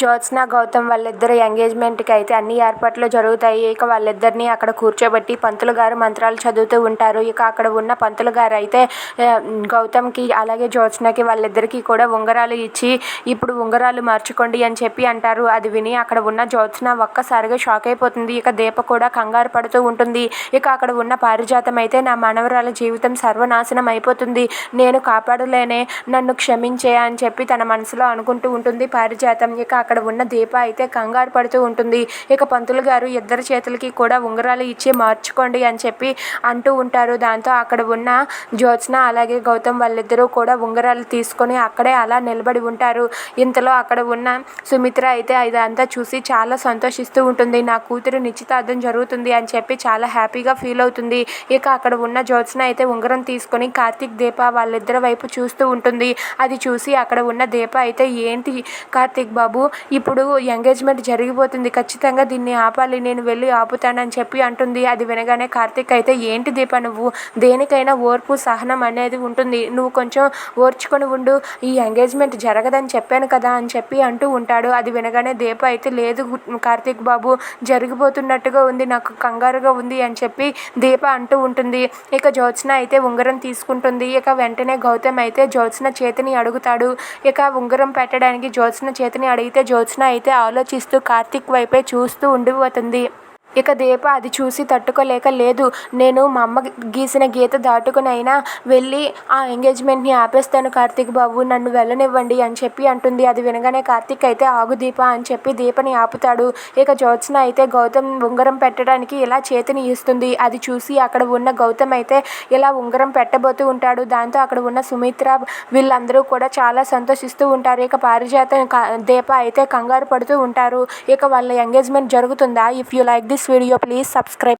జ్యోత్స్న గౌతమ్ వాళ్ళిద్దరి ఎంగేజ్మెంట్కి అయితే అన్ని ఏర్పాట్లు జరుగుతాయి. ఇక వాళ్ళిద్దరిని అక్కడ కూర్చోబెట్టి పంతులు గారు మంత్రాలు చదువుతూ ఉంటారు. ఇక అక్కడ ఉన్న పంతులు గారు అయితే గౌతమ్కి అలాగే జ్యోత్స్నకి వాళ్ళిద్దరికీ కూడా ఉంగరాలు ఇచ్చి ఇప్పుడు ఉంగరాలు మార్చుకోండి అని చెప్పి అంటారు. అది విని అక్కడ ఉన్న జ్యోత్స్న ఒక్కసారిగా షాక్ అయిపోతుంది. ఇక దీప కూడా కంగారు పడుతూ ఉంటుంది. ఇక అక్కడ ఉన్న పారిజాతం అయితే నా మనవరాల జీవితం సర్వనాశనం అయిపోతుంది. నేను కాపాడలేనే. నన్ను క్షమించే అని చెప్పి తన మనసులో అనుకుంటూ ఉంటుంది పారిజాతం. ఇక అక్కడ ఉన్న దీప అయితే కంగారు పడుతూ ఉంటుంది. ఇక పంతులు గారు ఇద్దరి చేతులకి కూడా ఉంగరాలు ఇచ్చి మార్చుకోండి అని చెప్పి అంటూ ఉంటారు. దాంతో అక్కడ ఉన్న జ్యోత్స్న అలాగే గౌతమ్ వాళ్ళిద్దరూ కూడా ఉంగరాలు తీసుకొని అక్కడే అలా నిలబడి ఉంటారు. ఇంతలో అక్కడ ఉన్న సుమిత్ర అయితే ఇదంతా చూసి చాలా సంతోషిస్తూ ఉంటుంది. నా కూతురు నిశ్చితార్థం జరుగుతుంది అని చెప్పి చాలా హ్యాపీగా ఫీల్ అవుతుంది. ఇక అక్కడ ఉన్న జ్యోత్స్న అయితే ఉంగరం తీసుకొని కార్తీక్ దీప వాళ్ళిద్దరి వైపు చూస్తూ ఉంటుంది. అది చూసి అక్కడ ఉన్న దీప అయితే ఏంటి కార్తీక్ బాబు ఇప్పుడు ఎంగేజ్మెంట్ జరిగిపోతుంది. ఖచ్చితంగా దీన్ని ఆపాలి నేను వెళ్ళి ఆపుతానని చెప్పి అంటుంది. అది వినగానే కార్తీక్ అయితే ఏంటి దీప నువ్వు? దేనికైనా ఓర్పు సహనం అనేది ఉంటుంది. నువ్వు కొంచెం ఓర్చుకొని ఉండు. ఈ ఎంగేజ్మెంట్ జరగదని చెప్పాను కదా అని చెప్పి అంటూ ఉంటాడు. అది వినగానే దీప అయితే లేదు కార్తీక్ బాబు జరిగిపోతున్నట్టుగా ఉంది. నాకు కంగారుగా ఉంది అని చెప్పి దీప అంటూ ఉంటుంది. ఇక జ్యోత్స్న అయితే ఉంగరం తీసుకుంటుంది. ఇక వెంటనే గౌతమ్ అయితే జ్యోత్స్న చేతిని అడుగుతాడు. ఇక ఉంగరం పెట్టడానికి జ్యోత్స్న చేతిని అడిగితే జ్యోత్స్న అయితే ఆలోచిస్తూ కార్తీక్ వైపే చూస్తూ ఉండిపోతుంది. ఇక దీప అది చూసి తట్టుకోలేక లేదు నేను మా అమ్మ గీసిన గీత దాటుకునైనా వెళ్ళి ఆ ఎంగేజ్మెంట్ని ఆపేస్తాను కార్తీక్ బాబు. నన్ను వెళ్ళనివ్వండి అని చెప్పి అంటుంది. అది వినగానే కార్తీక్ అయితే ఆగు దీప అని చెప్పి దీపని ఆపుతాడు. ఇక జ్యోత్స్న అయితే గౌతమ్ ఉంగరం పెట్టడానికి ఇలా చేతిని ఇస్తుంది. అది చూసి అక్కడ ఉన్న గౌతమ్ అయితే ఇలా ఉంగరం పెట్టబోతూ ఉంటాడు. దాంతో అక్కడ ఉన్న సుమిత్ర వీళ్ళందరూ కూడా చాలా సంతోషిస్తూ ఉంటారు. ఇక పారిజాత దీప అయితే కంగారు పడుతూ ఉంటారు. ఇక వాళ్ళ ఎంగేజ్మెంట్ జరుగుతుందా? If you like this video please subscribe